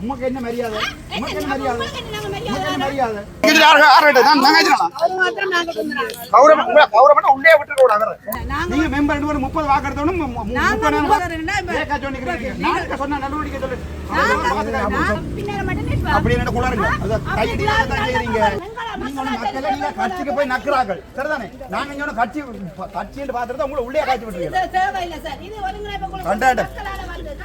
உமக்கு என்ன மரியாதை உமக்கு என்ன மரியாதை உமக்கு மரியாதை என்ன மரியாதை இது யாரு யாரு நான் நகைச்சிடலாம் அவர் மாத்திரம் நாங்க சொன்னாங்க. கௌரவம் உங்களை கௌரவம் உள்ளே விட்டு கூடாது நாங்க நீங்க மெம்பர் ரெண்டு பேரும் முப்பது வாக்கு எடுத்தவனும் முப்பது சொன்னிக்கிறீங்க நாளைக்கு சொன்ன நடவடிக்கை சொல்லு. அப்படி என்ன நீங்க கட்சிக்கு போய் நக்குறார்கள் சரிதானே நாங்க இங்க ஒண்ணு கட்சி கட்சின்னு பாத்துட்டு உங்களை உள்ளே காட்சி விட்டுருக்கீங்க உங்களுக்கு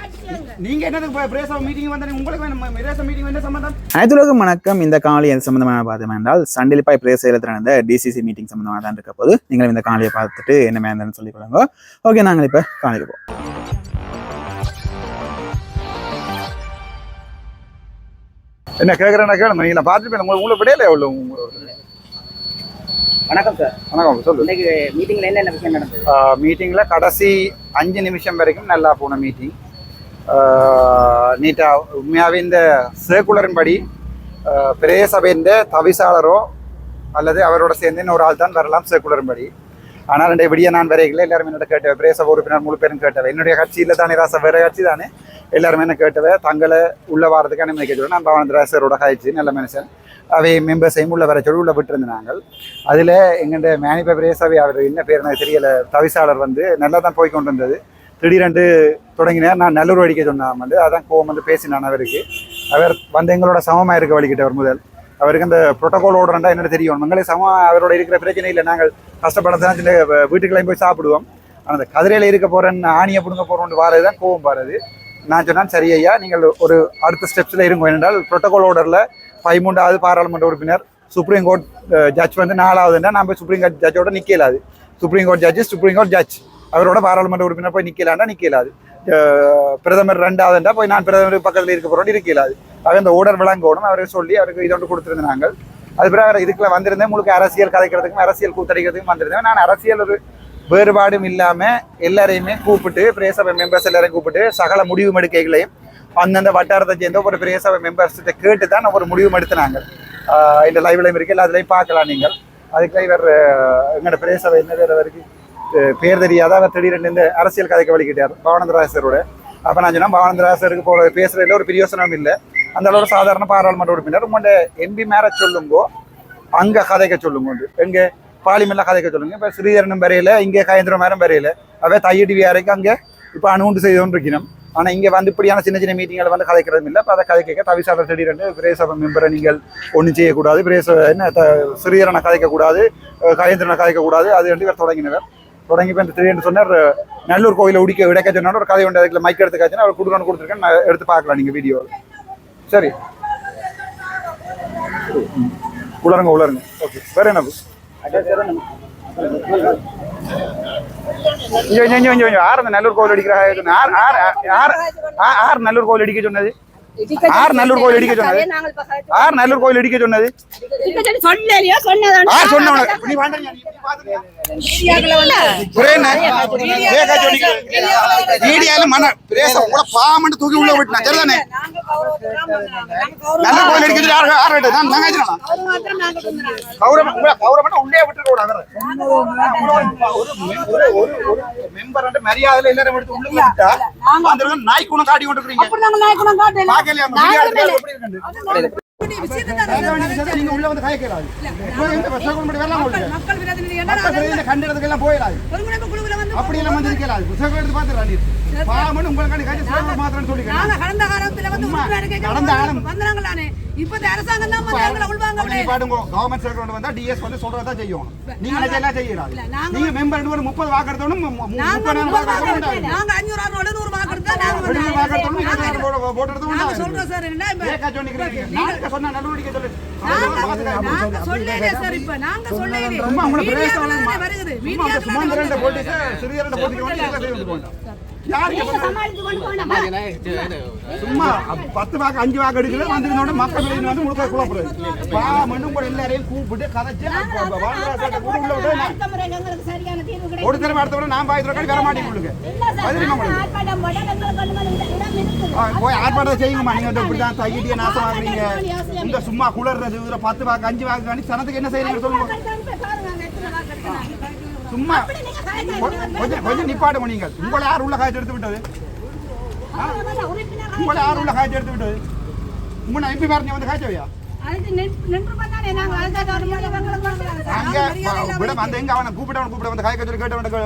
அனைத்துலகம் வணக்கம். இந்த காணொலி எது சம்பந்தமான பார்த்தோம் என்றால் சண்டிலிப்பாய் பிரதேசத்தில் நடந்த டிசிசி மீட்டிங் சம்பந்தமாக தான் இருக்க போது நீங்களும் இந்த காணொலியை பார்த்துட்டு என்ன மேந்தன்னு சொல்லிக் கொள்ளுங்க. ஓகே நாங்கள் இப்போ காணொலிக்கு போவோம். என்ன கேக்குறேன்னா கேளுங்க. நீங்க பார்த்துட்டு உங்களுக்கு உங்களுக்கு விடையில எவ்வளவு வணக்கம் சார் வணக்கம் சொல்லு. இன்னைக்கு மீட்டிங்ல என்னென்ன விஷயம் நடந்தது? மீட்டிங்கில் கடைசி அஞ்சு நிமிஷம் வரைக்கும் நல்லா போன மீட்டிங் நீட்டாக உண்மையாகவே இந்த சர்க்குலரின் படி பிரேய சபையின் தவிசாளரோ அல்லது அவரோட சேர்ந்து இன்னொரு ஆள் தான் வரலாம் சர்க்குலரின் படி ஆனால் ரெண்டு விடிய நான் வரைகளை எல்லாரும் என்னோட கேட்டவை பிரேய சபை உறுப்பினர் முழு பேரும் கேட்டவை. என்னுடைய கட்சியில் தானே ராசா வேற கட்சி தானே? எல்லாருமே என்ன கேட்டவை தங்களை உள்ள வாரத்துக்கு அனுமதி கேட்டு நான் பவனந்த ராசரோட காய்ச்சி நல்ல மனுஷன். அவை மெம்பர்ஸையும் உள்ள வர சொல்லி உள்ள விட்டுருந்தாங்க அதில் எங்கள்ட மேனிப்ப பிரேசவை அவர் என்ன பேர் எனக்கு தெரியல தவிசாளர் வந்து நல்லா தான் போய் கொண்டு திடீரென்று தொடங்கினார். நான் நல்லூர் அடிக்க சொன்னான் வந்து. அதான் கோவம் வந்து பேசினான் அவருக்கு. அவர் வந்து எங்களோட சமமாக இருக்க வழிகிட்டவர் முதல். அவருக்கு அந்த புரோட்டோகால் ஓடுறா என்ன தெரியும். மங்களே சம அவரோட இருக்கிற பிரச்சனை இல்லை. நாங்கள் கஷ்டப்படத்தான் சில வீட்டுக்கெல்லாம் போய் சாப்பிடுவோம். ஆனால் அந்த கதிரையில் இருக்க போகிறேன் ஆணியை பிடுங்க போகிறோன்னு வாரது தான் கோவம் பாருது. நான் சொன்னேன் சரி ஐயா நீங்கள் ஒரு அடுத்த ஸ்டெப்ஸில் இருங்க. என்றால் புரோட்டோகால் ஓர்டரில் பதிமூன்றாவது பாராளுமன்ற உறுப்பினர் சுப்ரீம் கோர்ட் ஜட்ஜ் வந்து நாலாவதுன்னா நான் போய் சுப்ரீம் கோர்ட் ஜட்ஜோட நிற்கலாது supreme court judge supreme court judge அவரோட பாராளுமன்ற உறுப்பினர் போய் நிற்கலாண்டா நிற்கலாது பிரதமர் ரெண்டாவதுண்டா போய் நான் பிரதமர் பக்கத்தில் இருக்க போகிறோம் இருக்கலாது. அவர் அந்த ஓர்டர் விளங்கணும் அவருக்கு சொல்லி அவருக்கு இதொன்று கொடுத்துருந்த நாங்கள். அது பிறகு அவர் இதுக்குள்ள வந்திருந்தேன் முழுக்க அரசியல் கதைக்கிறதுக்கும் அரசியல் கூத்தடிக்கிறதுக்கும் வந்திருந்தேன். நான் அரசியல் ஒரு வேறுபாடும் இல்லாமல் எல்லாரையுமே கூப்பிட்டு பிரேசபை மெம்பர்ஸ் எல்லாரையும் கூப்பிட்டு சகல முடிவு எடுக்கைகளையும் அந்தந்த வட்டாரத்தை சேர்ந்த ஒரு பிரேசபை மெம்பர்ஸ்கிட்ட கேட்டு தான் ஒரு முடிவு எடுத்தினாங்க. இந்த லைவ்லையும் இருக்கு எல்லா அதுலையும் பார்க்கலாம் நீங்கள். அதுக்கு இவர் எங்களோட பிரேசபை என்ன வேறு வரைக்கும் பேர் தெரியாத அவர் திடீரென்று இந்த அரசியல் கதைக்கு வலிக்கிட்டார் பவானந்தராசரோட அப்போ நான் சொன்னேன் பவானந்தராசருக்கு போகிற பேசுறதுல ஒரு பிரியோசனம் இல்லை. அந்த அளவு சாதாரண பாராளுமன்ற உறுப்பினர். உங்களோட எம்பி மேலே சொல்லுங்கோ அங்கே கதைக்க சொல்லுங்க எங்கே பாலிமெல்லாம் கதைக்க சொல்லுங்க. இப்போ ஸ்ரீதரனும் வரையில இங்கே கயந்திரம் மேரம் வரையில அவே தையடி வியாரைக்கு அங்கே இப்போ அணுண்டு செய்து கொண்டு இருக்கணும் ஆனால் இங்கே வந்து இப்படியான சின்ன சின்ன மீட்டிங்களை வந்து கதைக்கிறதும் இல்லை. இப்போ அதை கேட்க தவிசாளர் திடீரென்று பிரேசபை மெம்பரை நீங்கள் ஒன்றும் செய்யக்கூடாது. பிரேச என்ன த ஸ்ரீதரனை கதைக்கக்கூடாது கயந்திரனை கதைக்கக்கூடாது. அது வந்து இவர் தொடங்கினவர். தொடங்கி இப்போ திடீர்னு சொன்னார். நல்லூர் கோயிலை உடிக்க விடைக்க சொன்னார். ஒரு கதை உண்டு. அதுக்குள்ள மைக் எடுத்து காய்ச்சினா அவர் கொடுக்கணும் கொடுத்துருக்கேன். நான் எடுத்து பார்க்கலாம் நீங்கள் வீடியோவில் சரி. உலருங்க உலருங்க. ஓகே வேற என்ன? இங்கே இங்கே இங்கே ஆறு யார் நல்லூர் கோவில் அடிக்கிற? யார் யார் ஆறு யார் யார் நல்லூர் கோவில் அடிக்க சொன்னது? யார் நல்லூர் கோவில் அடிக்க சொன்னது யார் நல்லூர் கோவில் அடிக்க சொன்னது சொல்லி சொல்லலையோ, சொன்னதானே? யார் சொன்ன உனக்கு? நீ. மீடியால மன பிரேச கூட பாமண்டு தூக்கி உள்ள விட்டுனா சரிதானே நல்ல கோயில் அடிக்கிறது யார் யார் கேட்டது? நான் நான் கேட்கிறேனா? அவர் மாத்திரம் நாங்க சொன்னாங்க. கௌரவம் கௌரவம்னா உள்ளே ஒரு ஒரு ஒரு ஒரு மெம்பர் மரியாதையில எல்லாரும் எடுத்து உள்ள விட்டா அந்த இடத்துல நாய் குணம் காட்டி கொண்டு இருக்கீங்க அப்படி நாங்க உள்ள வந்து காய்க்கலாது உங்களுக்கு மக்கள் பிரதிநிதி கண்டதுக்கு எல்லாம் போயிடாது. அப்படி எல்லாம் வந்து இருக்கலாது. புத்தகம் எடுத்து மாத்திரம் கடந்த காலத்துல வந்து கடந்த காலம். வந்தாங்களானே இப்ப இந்த அரசாங்கம் தான் வந்து எங்களை உள்வாங்க அப்படி பாடுங்க. கவர்மெண்ட் கொண்டு வந்தா டிஎஸ் வந்து சொல்றதா செய்யும். நீங்க நினைச்ச எல்லாம் செய்யறாது நாங்க நீங்க மெம்பர் ஒரு முப்பது வாக்கு எடுத்தோம் நாங்க முப்பது வாக்கு எடுத்தோம். நாங்க அஞ்சூறு அறுநூறு நூறு வாக்கு எடுத்தா நாங்க வெளியூர் வாக்கு எடுத்தோம் நீங்க நாங்க போட்டு போட்டு எடுத்தோம் நாங்க சொல்றோம் சார் என்ன ஏக்கா சொன்னிக்கிறீங்க. நாளைக்கு சொன்னா நடவடிக்கை சொல்லு. நாங்க நாங்க சொல்லலையே சார் இப்ப நாங்க சொல்லலையே சும்மா உங்களை சிறியரண்ட வந்து யாருக்கு சும்மா பத்து வாக்கு அஞ்சு வாக்கு எடுக்கல வந்திருந்தோட மக்கள் வெளியே வந்து முழுக்க குழப்பறது பா மண்ணும் கூட எல்லாரையும் கூப்பிட்டு கதைச்சு முறை ஒரு தடவை அடுத்த தடவை நான் பாய் தடவை வர மாட்டேங்க உங்களுக்கு. இல்ல சார் பதில் நாங்க உங்களுக்கு ஆர்ப்பாட்டம் போட்டா எங்களுக்கு கொண்டு வந்து இடம் இருக்குது ஆ, போய் ஆர்ப்பாட்டம் செய்யுங்கம்மா. நீங்க இப்படி தான் தையிட்டிய நாசமாக்குறீங்க இந்த சும்மா குளர்றது இதுல பத்து வாக்கு அஞ்சு வாக்கு சனத்துக்கு என்ன செய்யறீங்க சொல்லுங்க. சும்மா. கொஞ்சம் கொஞ்சம் நிப்பாட்டு நீங்கள் உங்களை யார் உள்ள காய்ச்சி எடுத்து விட்டது? உங்களை யாரும் உள்ள காய்ச்சி எடுத்து விட்டு உங்களை எம்பி மாதிரி வந்து காய்ச்சவையா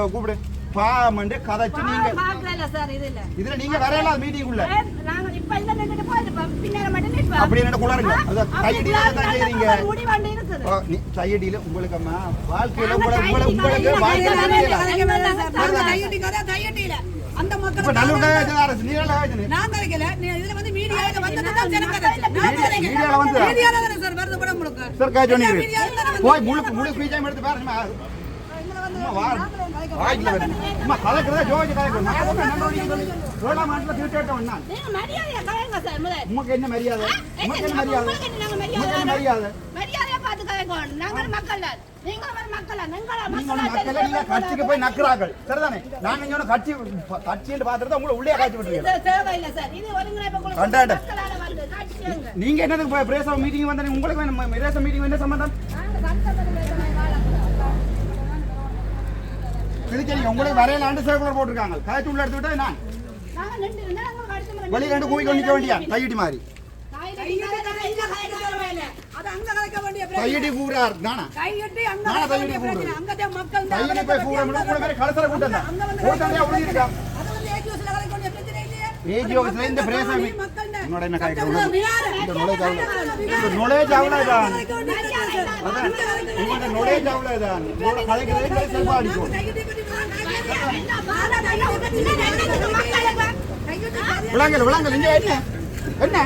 கூப்பிட பாமண்டு கதைச்சு நீங்க. இதுல. நீங்க வரையலாம் மீட்டிங் உள்ள. அப்படி என்ன குளருங்க அது கையடியில தான் செய்றீங்க முடிவாண்டு இருக்குது ஓ, நீ கையடியில உங்களுக்கு அம்மா வாழ்க்கையில உங்களை உங்களை உங்களுக்கு வாழ்க்கையில தெரியல. அந்த அரசு நீங்கள நான் கரைக்கல இதுல வந்து மீடியால வந்தது தான் ஜனங்க கரைச்சு. நான் மீடியா- கரைக்கல. மீடியால வந்து மீடியால தானே சார் வருது படம் சார் போய் முழு முழு ஸ்பீச்சாம எடுத்து பாருங்க அம்மா கலக்கிறதா ஜோதி. உமக்கு என்ன மரியாதை? உமக்கு என்ன மரியாதை? என்ன என்ன மரியாதை? கட்சிக்கு போய் நக்குறார்கள். சரிதானே? நாங்க இங்க ஒண்ணு கட்சி கட்சின்னு பாத்துட்டு உங்களை உள்ளே காய்ச்சி விட்டுருக்கீங்க. நீங்க என்னதுக்கு பிரேச மீட்டிங் வந்தா உங்களுக்கு பிரேச மீட்டிங் என்ன சம்பந்தம்? கிழிச்சீங்க உங்களுக்கு வரையில சர்க்குலர் போட்டிருக்காங்க. காய்ச்சி உள்ள எடுத்து விட்டா நான் ரெண்டு கூவி கொண்டு நிக்க வேண்டியா? கையிட்டி மாதிரி தானே அங்க அங்க மக்கள் போய் கூற முடியும் கூட கலசர கூட்டம் தான் இருக்கா அது வந்து கலைக்க வேண்டிய பிரச்சனை இல்லையே. இந்த. என்னோட என்ன இந்த. இந்த. அதான். கலைக்கிறது அடிக்கும் விளங்கல் விளங்கல் இங்க என்ன? என்ன?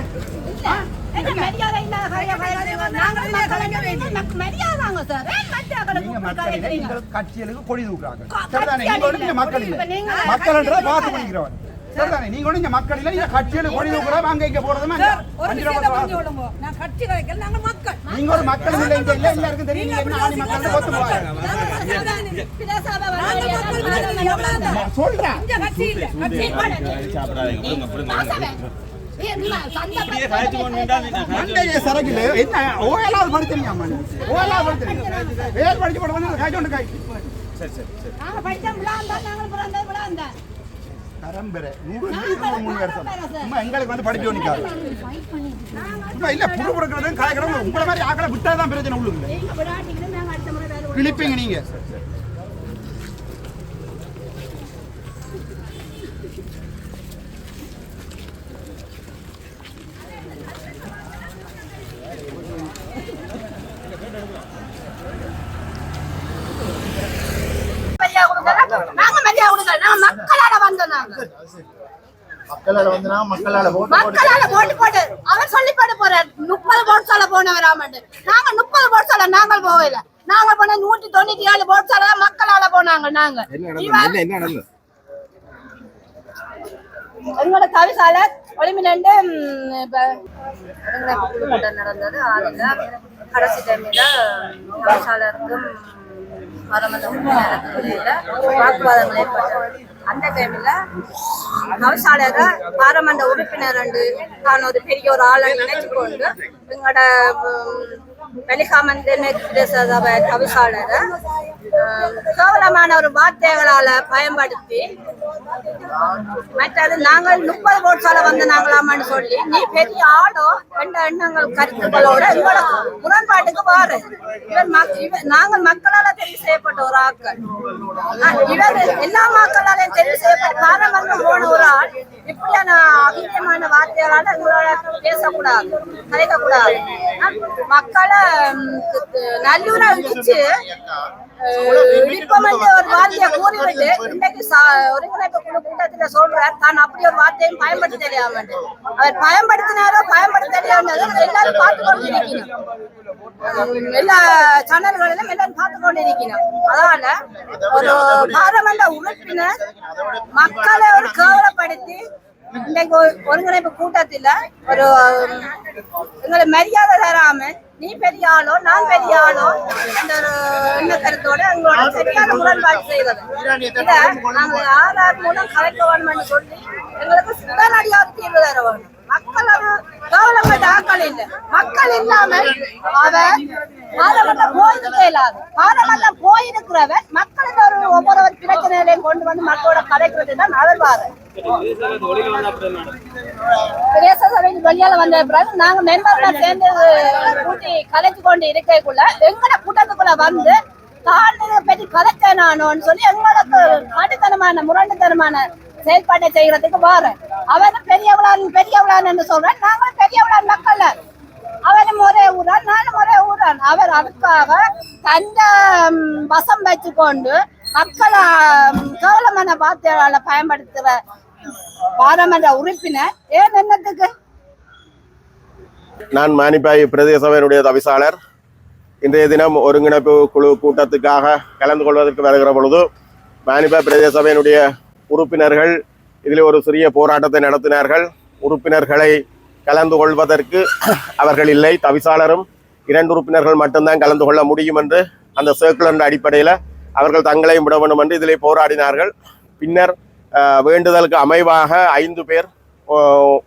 மக்கள் மக்கள் கட்சிகளுக்கு கொடி தூக்குறாங்க. மக்கள் மக்கள்ன்றத பார்த்து பண்ணிக்கிறவன் சரிதானே நீங்க ஒண்ணு இங்க மக்கள் இல்லை நீங்க கட்சிகளுக்கு கொடி அங்க இங்க போறதுமா ஒரு விஷயத்தை புரிஞ்சு கொள்ளுங்க. நான் கட்சி கலைக்கல, நாங்க மக்கள். நீங்க ஒரு மக்கள் இல்லை இங்க இல்லை எல்லாருக்கும் தெரியும் என்ன ஆணி மக்கள் கொத்து. நான் சொல்றேன். இங்க கட்சி இல்ல. கட்சி போடாதீங்க. வாசவே. ஏய், நீ சண்டை மண்டையிலே சரக்கு இல்லை என்ன? ஓயலாவது படுத்துறீங்க அம்மா ஓயலாவது படுத்துறீங்க வேல் படிச்சு போட வந்து காய்ச்சி கொண்டு காய் நாங்க படிச்சோம் விழாந்தான், நாங்களும் பிறந்தது விழாந்தான். கரம்பெரு நூறு இருநூறு மூணு வருஷம் சும்மா எங்களுக்கு வந்து படிக்க வேண்டிக்காது சும்மா இல்ல புடு புடுக்கிறது காய்க்கிறவங்க உங்களை மாதிரி ஆக்களை விட்டாதான் பிரச்சனை உள்ளுங்க கிழிப்பீங்க நீங்க மரியாதை கொடுக்கல. நாங்க மரியாதை கொடுக்கல. நாங்க மக்களால வந்தோம் நாங்க. மக்களால வந்து நான் மக்களால ஓட்டு போட்டு மக்களால ஓட்டு போட்டு அவர் சொல்லி போட்டு போறார். முப்பது போட்சால போனவராமட்டு நாங்க முப்பது போட்சால நாங்கள் போகல. நாங்க போன நூற்றி தொண்ணூத்தி ஏழு போட்சால மக்களால போனாங்க நாங்க. எங்களோட தவிசால ஒளிமினண்டு நடந்தது. அதுல கடைசி டைம்ல தவிசாளருக்கும் மரமந்த வாக்குவாதங்கள் ஏற்பட்டது அந்த டைம்ல தவிசாளரை பாராமன்ற உறுப்பினர் ரெண்டு நான் ஒரு பெரிய ஒரு ஆளை நினைச்சு கொண்டு எங்களோட வெளிகாமன் மேற்கு பிரதேச தவிசாளரை கேவலமான ஒரு வார்த்தைகளால பயன்படுத்தி மற்றது நாங்கள் முப்பது கோட்ஸால வந்து நாங்களாமான்னு சொல்லி நீ பெரிய ஆளோ என்ற எண்ணங்கள் கருத்துக்களோட எங்களோட முரண்பாட்டுக்கு பாரு. இவர் இவர் நாங்கள் மக்களால தெரிவு செய்யப்பட்ட ஒரு ஆட்கள். இவர் எல்லா மக்களாலையும் தெரிவு செய்யப்பட்ட பாரம்பரியம் போன ஒரு ஆள். இப்படியான அகிரியமான வார்த்தைகளால எங்களோட பேசக்கூடாது கலைக்கக்கூடாது. மக்களை ம், நல்லூரா இடிச்சு என்ற ஒரு வார்த்தையை கூறிவிட்டு இன்னைக்கு சா- ஒருங்கிணைப்பு குழு கூட்டத்துல சொல்றார். தான் அப்படி ஒரு வார்த்தையும் பயன்படுத்த தெரியாம அவர் பயன்படுத்தினாரோ பயன்படுத்த தெரியாமல் எல்லாரும் பார்த்து கொண்டு இருக்கணும் எல்லா சேனல்களிலும் எல்லாரும் பார்த்து கொண்டு இருக்கணும் அதனால ஒரு பாராளுமன்ற உறுப்பினர் மக்களை ஒரு கேவலப்படுத்தி இன்னைக்கு ஒரு ஒருங்கிணைப்பு கூட்டத்துல ஒரு எங்களை மரியாதை தராம நீ பெரிய ஆளோ நான் பெரிய ஆளோ அந்த ஒரு எண்ண கருத்தோட எங்களோட சரியான முரண்பாடு செய்தது. இதை நாங்கள் ஆதார் மூலம் கலெக்ட் வேணும்னு சொல்லி எங்களுக்கு உடனடியாக தீர்வு தர வேணும் மக்கள் அது கவலைப்பட்ட ஆக்கள் இல்லை. மக்கள் இல்லாம அவர் பாராளுமன்றம் போயிருக்கே இல்லாது. பாராளுமன்றம் போயிருக்கிறவர் மக்களுக்கு ஒரு ஒவ்வொரு பிரச்சனைகளையும் கொண்டு வந்து மக்களோட கலைக்கிறது தான் அவர் வாரு பிரதேச சபைக்கு வெளியால வந்த பிறகு நாங்க மெம்பர்லாம் சேர்ந்து கூட்டி கலைச்சு கொண்டு இருக்கக்குள்ள எங்கட கூட்டத்துக்குள்ள வந்து தாழ்நிலை பற்றி கலைச்ச நானோன்னு சொல்லி எங்களுக்கு காட்டுத்தனமான முரண்டுத்தனமான செயல்பாட்டை செய்யறதுக்கு வாரேன். அவனும் பெரியவளான் பெரியவளான் என்று சொல்றேன். நாங்களும் பெரியவளான் மக்கள். அவனும் ஒரே ஊரான் நானும் ஒரே ஊரான் அவர் அதுக்காக தந்த வசம் வச்சு கொண்டு மக்களை கவலமான வார்த்தையால பயன்படுத்துற பாராளுமன்ற உறுப்பினர் ஏன் என்னத்துக்கு? நான் மானிப்பாய் பிரதேச சபையினுடைய தவிசாளர். இன்றைய தினம் ஒருங்கிணைப்பு குழு கூட்டத்துக்காக கலந்து கொள்வதற்கு வருகிற பொழுது மானிப்பாய் பிரதேச சபையினுடைய உறுப்பினர்கள் இதில் ஒரு சிறிய போராட்டத்தை நடத்தினார்கள். உறுப்பினர்களை கலந்து கொள்வதற்கு அவர்கள் இல்லை தவிசாளரும் இரண்டு உறுப்பினர்கள் மட்டும்தான் கலந்து கொள்ள முடியும் என்று அந்த சர்க்குலர் அடிப்படையில் அவர்கள் தங்களையும் விட வேண்டும் என்று இதிலே போராடினார்கள். பின்னர் வேண்டுதலுக்கு அமைவாக ஐந்து பேர்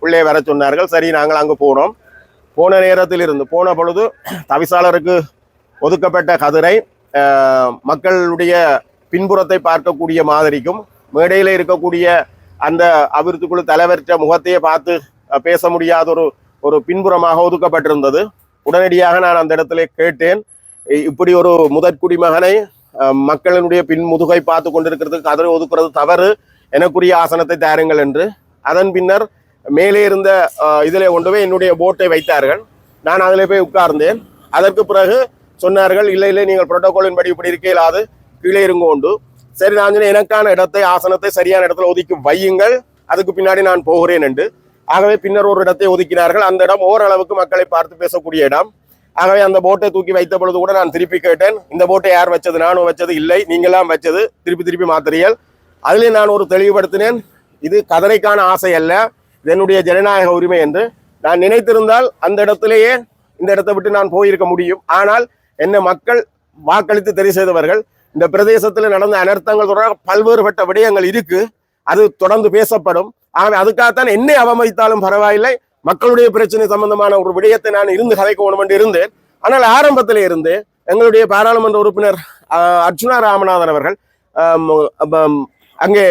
உள்ளே வர சொன்னார்கள். சரி நாங்கள் அங்கு போனோம். போன நேரத்தில் இருந்து போன பொழுது தவிசாளருக்கு ஒதுக்கப்பட்ட கதிரை மக்களுடைய பின்புறத்தை பார்க்கக்கூடிய மாதிரிக்கும் மேடையில் இருக்கக்கூடிய அந்த அபிவிருத்திக்குழு தலைவர்கிட்ட முகத்தையே பார்த்து பேச முடியாத ஒரு ஒரு பின்புறமாக ஒதுக்கப்பட்டிருந்தது. உடனடியாக நான் அந்த இடத்துல கேட்டேன். இப்படி ஒரு முதற்குடிமகனை மக்களினுடைய பின் முதுகை பார்த்து கொண்டிருக்கிறதுக்கு கதிரை ஒதுக்குறது தவறு எனக்குரிய ஆசனத்தை தாருங்கள் என்று. அதன் பின்னர் மேலே இருந்த இதில் இதிலே கொண்டு போய் என்னுடைய போட்டை வைத்தார்கள். நான் அதில் போய் உட்கார்ந்தேன். அதற்கு பிறகு சொன்னார்கள் இல்லை இல்லை நீங்கள் புரோட்டோகாலின் படி இப்படி இருக்க இல்லாது கீழே இருங்க உண்டு சரி நான் சொன்னேன், எனக்கான இடத்தை ஆசனத்தை சரியான இடத்துல ஒதுக்கி வையுங்கள். அதுக்கு பின்னாடி நான் போகிறேன் என்று. ஆகவே பின்னர் ஒரு இடத்தை ஒதுக்கினார்கள். அந்த இடம் ஓரளவுக்கு மக்களை பார்த்து பேசக்கூடிய இடம். ஆகவே அந்த போட்டை தூக்கி வைத்த பொழுது கூட நான் திருப்பி கேட்டேன் இந்த போட்டை யார் வச்சது நானும் வச்சது இல்லை நீங்களாம் வச்சது திருப்பி திருப்பி மாத்திரியல் அதிலே நான் ஒரு தெளிவுபடுத்தினேன் இது கதரைக்கான ஆசை அல்ல என்னுடைய ஜனநாயக உரிமை என்று. நான் நினைத்திருந்தால் அந்த இடத்திலேயே இந்த இடத்தை விட்டு நான் போயிருக்க முடியும். ஆனால் என்ன மக்கள் வாக்களித்து தெரிவு செய்தவர்கள் இந்த பிரதேசத்தில் நடந்த அனர்த்தங்கள் தொடர்பாக பல்வேறுபட்ட விடயங்கள் இருக்கு அது தொடர்ந்து பேசப்படும். ஆகவே அதுக்காகத்தான் என்னை அவமதித்தாலும் பரவாயில்லை மக்களுடைய பிரச்சனை சம்பந்தமான ஒரு விடயத்தை நான் இருந்து கதைக்கணும் என்று இருந்தேன். ஆனால் ஆரம்பத்தில் இருந்து எங்களுடைய பாராளுமன்ற உறுப்பினர் அர்ஜுனா அர்ச்சுனா ராமநாதன் அவர்கள் அங்கே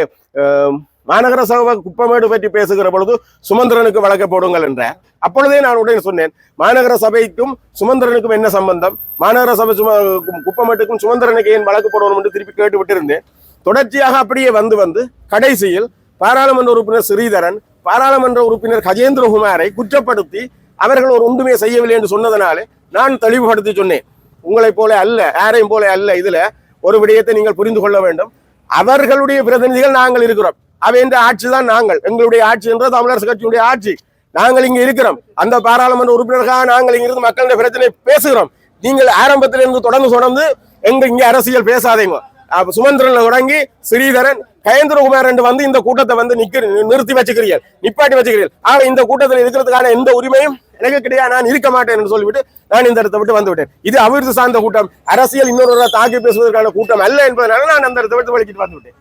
மாநகர சபை குப்பமேடு பற்றி பேசுகிற பொழுது சுமந்திரனுக்கு வழக்க போடுங்கள் என்ற அப்பொழுதே நான் உடனே சொன்னேன் மாநகர சபைக்கும் சுமந்திரனுக்கும் என்ன சம்பந்தம்? மாநகர சபை சும குப்பமேட்டுக்கும் சுமந்திரனுக்கு ஏன் வழக்கு போடணும் என்று திருப்பி கேட்டு விட்டிருந்தேன் தொடர்ச்சியாக அப்படியே வந்து வந்து கடைசியில் பாராளுமன்ற உறுப்பினர் ஸ்ரீதரன் பாராளுமன்ற உறுப்பினர் கஜேந்திரகுமாரை குற்றப்படுத்தி அவர்கள் ஒரு ஒன்றுமே செய்யவில்லை என்று சொன்னதனாலே நான் தெளிவுபடுத்தி சொன்னேன். உங்களைப் போல அல்ல யாரையும் போல அல்ல இதுல ஒரு விடயத்தை நீங்கள் புரிந்து கொள்ள வேண்டும். அவர்களுடைய பிரதிநிதிகள் நாங்கள் இருக்கிறோம். அவைன்ற ஆட்சி தான் நாங்கள். எங்களுடைய ஆட்சி என்ற தமிழரசு கட்சியுடைய ஆட்சி. நாங்கள் இங்க இருக்கிறோம். அந்த பாராளுமன்ற உறுப்பினர்களாக நாங்கள் இங்கிருந்து மக்களுடைய பிரச்சனை பேசுகிறோம். நீங்கள் ஆரம்பத்திலிருந்து தொடர்ந்து தொடர்ந்து எங்க இங்க அரசியல் பேசாதீங்க. சுமந்திரன்ல தொடங்கி ஸ்ரீதரன் கயந்திரகுமார் என்று வந்து இந்த கூட்டத்தை வந்து நிக்க நிறுத்தி வச்சுக்கிறீர்கள். நிப்பாட்டி வச்சுக்கிறீர்கள். ஆக இந்த கூட்டத்தில் இருக்கிறதுக்கான எந்த உரிமையும் எனக்கு கிடையாது. நான் இருக்க மாட்டேன் என்று சொல்லிவிட்டு நான் இந்த இடத்தை விட்டு வந்து விட்டேன் இது அபிவிருத்தி சார்ந்த கூட்டம். அரசியல் இன்னொரு தாக்கி பேசுவதற்கான கூட்டம் அல்ல என்பதனால நான் அந்த இடத்தை விட்டு வலிக்கிட்டு வந்துவிட்டேன்.